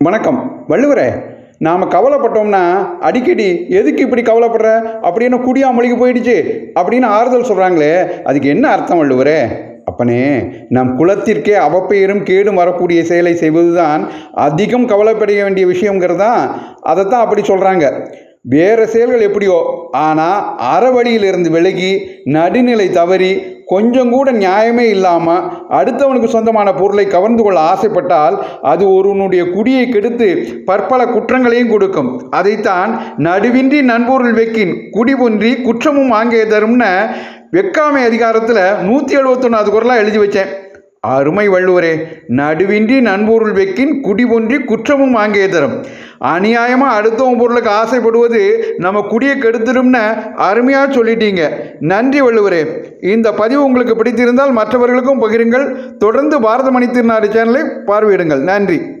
வணக்கம். வள்ளுவரே நாம் கவலைப்பட்டோம்னா அடிக்கடி எதுக்கு இப்படி கவலைப்படுற? அப்படின்னு குடியா மொழிக்கு போயிடுச்சு அப்படின்னு ஆறுதல் சொல்கிறாங்களே அதுக்கு என்ன அர்த்தம் வள்ளுவரே? அப்பனே நம் குலத்திற்கே அவப்பெயரும் கேடும் வரக்கூடிய செயலை செய்வதுதான் அதிகம் கவலைப்பட வேண்டிய விஷயங்கிறது தான் அதைத்தான் அப்படி சொல்கிறாங்க வேறு செயல்கள் எப்படியோ ஆனால் அறவழியிலிருந்து விலகி நடுநிலை தவறி கொஞ்சம் கூட நியாயமே இல்லாமல் அடுத்தவனுக்கு சொந்தமான பொருளை கவர்ந்து கொள்ள ஆசைப்பட்டால் அது ஒருவனுடைய குடியை கெடுத்து பற்பல குற்றங்களையும் கொடுக்கும். அதைத்தான் நடுவின்றி நண்பொருள் வெக்கின் குடி ஒன்றி குற்றமும் ஆங்கே தரும்னு வெக்காமை அதிகாரத்தில் நூற்றி எழுபத்தொன்னாவது குரலாக எழுதி வச்சேன். அருமை வள்ளுவரே நடுவின்றி நண்பொருள் வெக்கின் குடி ஒன்றி குற்றமும் ஆங்கே தரும். அநியாயமாக அடுத்தவங்க பொருளுக்கு ஆசைப்படுவது நம்ம குடியை கெடுத்துடும்னு அருமையாக சொல்லிட்டீங்க. நன்றி வள்ளுவரே. இந்த பதிவு உங்களுக்கு பிடித்திருந்தால் மற்றவர்களுக்கும் பகிருங்கள். தொடர்ந்து பாரத மணி திருநாடு சேனலை பார்வையிடுங்கள். நன்றி.